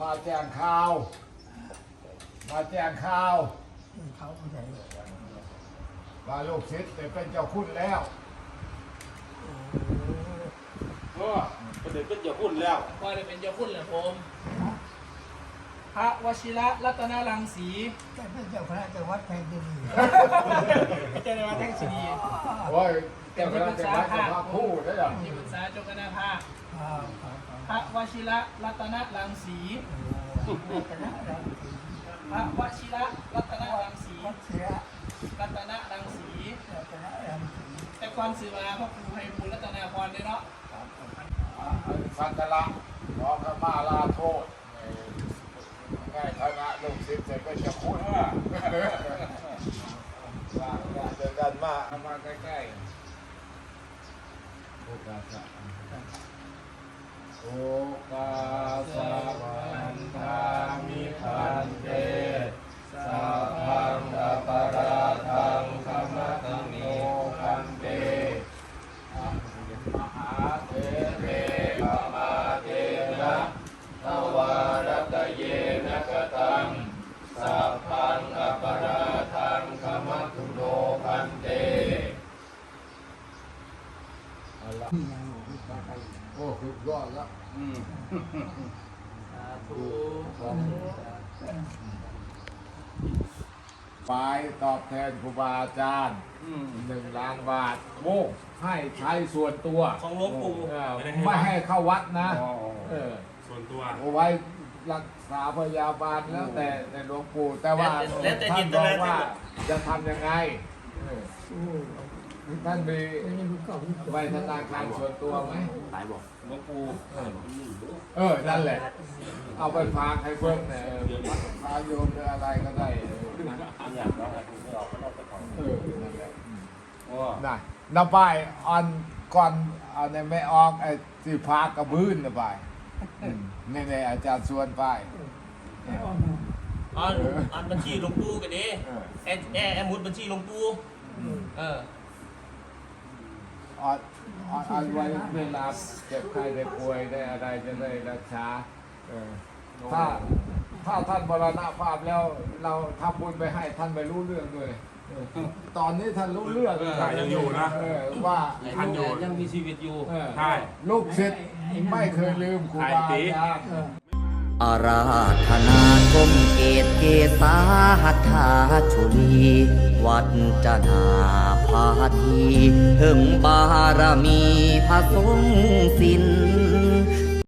มาแจ้งข่าว มาแจ้งข่าวเขาผู้ใหญ่ว่าลูกศิษย์ได้เป็นเจ้าคุณแล้วก็ประเด็นเป็นจะพูดแล้วก็ได้เป็นเจ้าคุณเหรอผม พระวชิระรัตนรังสีแต่เป็นเจ้าคณะจังหวัดแผ่นดินเจ้าในวัดแท่งสีโอ้ยเจ้าคณะจังหวัดจะพาคู่ได้หรอที่ปรึกษาเจ้าคณะภาคอ่าครับพระวชิระรัตนรังสีคณะเราพระวชิระรัตนรังสีวัดเสียรัตนรังสีคณะเราแต่ก่อนสื่อมาพระครูไพบูลย์รัตนาพรเนี่ยเนาะสักการะขอขมาลาโทษง่ายคณะลูกศิษย์จะเป็นเจ้าคุณว่าเจอกันมามาใกล้ๆโอกาสะโอกาสะ โอ้สุดยอดแล้วอืมสาธุฝ่ายตอบแทนครูบาอาจารย์อืมหนึ่งล้านบาทโมกให้ใช้ส่วนตัวของหลวงปู่เออไม่ได้ไม่ให้เข้าวัดนะ อ๋อเออส่วนตัว เอาไว้รักษาพยาบาลแล้วแต่แต่หลวงปู่แต่ว่าแล้วแต่ท่าจินตบนาอกว่าที่จะทำยังไงเออ ท่านมีใบธนาคารส่วนตัวไหมตายบอกหลวงปู่เออ นั่นแหละ เอาไปฝากให้เพิ่มเนี่ยเออพาโยมหรืออะไรก็ได้เอออยากร้องอะไรคุณไม่ออกก็ต้องไปขอเออนั่นแหละโอ้น่ะนำไปอันก่อนเอาในไม่ออกไอ้ที่พากระบื้นนะไปอืมนี่ในอาจารย์ชวนไปอันอันบัญชีหลวงปู่กันดิเออแอดแอดแอดมุดบัญชีหลวงปู่เออ อันอันอันไว้เวลาเจ็บไข้ได้ป่วยได้อะไรจะได้รักษาเออถ้าถ้าท่านบรณภาพแล้วเราทำบุญไปให้ท่านไม่รู้เรื่องด้วยเออตอนนี้ท่านรู้เรื่องยังอยู่นะ เออว่าทันอยู่ ยังมีชีวิตอยู่ เออใช่ ลูกศิษย์ไม่เคยลืมครูบาอาจารย์ อาราธนากรมเกต เกษาหัตถาชุลีวัดจนาพาทีถึงบารมีพระสงฆ์สิน